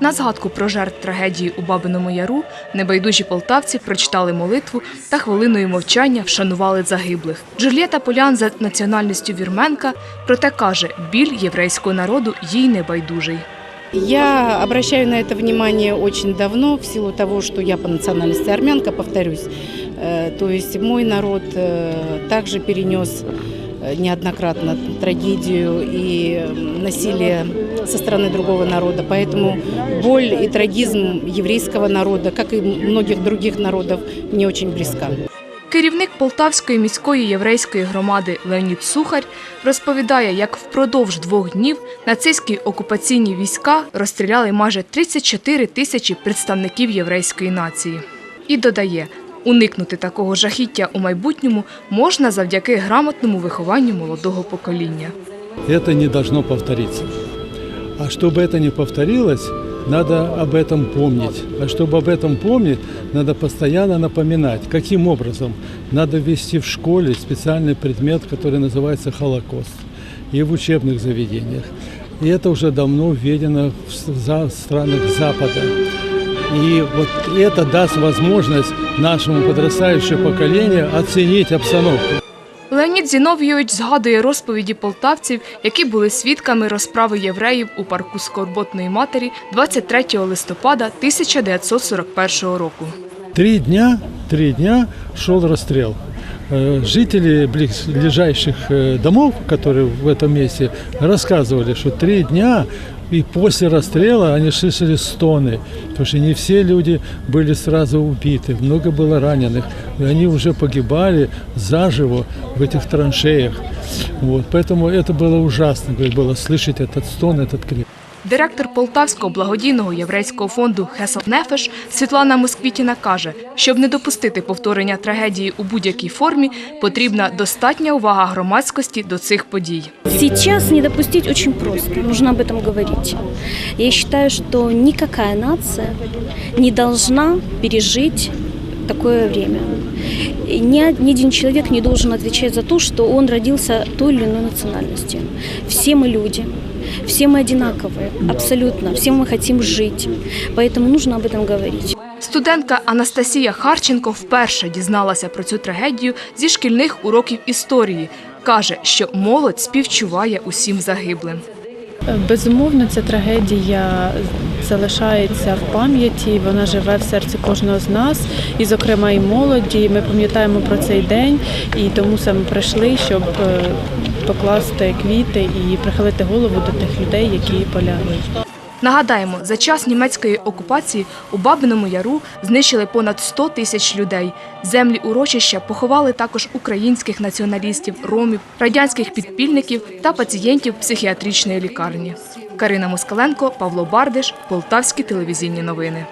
На згадку про жертв трагедії у Бабиному Яру небайдужі полтавці прочитали молитву та хвилиною мовчання вшанували загиблих. Джульєта Полян за національністю вірменка, проте каже, біль єврейського народу їй не байдужий. Я обращаю на это внимание очень давно, в силу того, что я по национальности армянка, повторюсь. Э, То есть мой народ э, также перенес э, неоднократно трагедию и м, насилие со стороны другого народа. Поэтому боль и трагизм еврейского народа, как и многих других народов, мне очень близка. Керівник Полтавської міської єврейської громади Леонід Сухар розповідає, як впродовж двох днів нацистські окупаційні війська розстріляли майже 34 тисячі представників єврейської нації. І додає, уникнути такого жахіття у майбутньому можна завдяки грамотному вихованню молодого покоління. Это не должно повториться. А чтобы это не повторилось, надо об этом помнить. А чтобы об этом помнить, надо постоянно напоминать. Каким образом? Надо ввести в школе специальный предмет, который называется Холокост. И в учебных заведениях. И это уже давно введено в странах Запада. И вот это даст возможность нашему подрастающему поколению оценить обстановку. Леонід Зіновійович згадує розповіді полтавців, які були свідками розправи євреїв у парку Скорботної матері 23 листопада 1941 року. Три дня, три дня шел расстрел. Э, Жители близлежащих э, домов, которые в этом месте, рассказывали, что три дня и после расстрела они слышали стоны, потому что не все люди были сразу убиты, много было раненых, и они уже погибали заживо в этих траншеях. Вот, поэтому это было ужасно, говорит, было слышать этот стон, этот крик. Директор Полтавського благодійного єврейського фонду Нефеш Світлана Москвітіна каже, щоб не допустити повторення трагедії у будь-якій формі, потрібна достатня увага громадськості до цих подій. Сейчас не допустить очень просто, нужно об этом говорить. Я считаю, что никакая нация не должна пережить такое время. Ни, ни один человек не должен отвечать за то, что он родился той или иной национальности. Все мы люди, все мы одинаковые, абсолютно, все мы хотим жить. Поэтому нужно об этом говорить. Студентка Анастасія Харченко вперше дізналася про цю трагедію зі шкільних уроків історії. Каже, що молодь співчуває усім загиблим. Безумовно, ця трагедія залишається в пам'яті, вона живе в серці кожного з нас, і, зокрема, і молоді. Ми пам'ятаємо про цей день, і тому саме прийшли, щоб е, покласти квіти і прихилити голову до тих людей, які полягли. Нагадаємо, за час німецької окупації у Бабиному Яру знищили понад 100 тисяч людей. Землі урочища поховали також українських націоналістів, ромів, радянських підпільників та пацієнтів психіатричної лікарні. Карина Москаленко, Павло Бардиш, Полтавські телевізійні новини.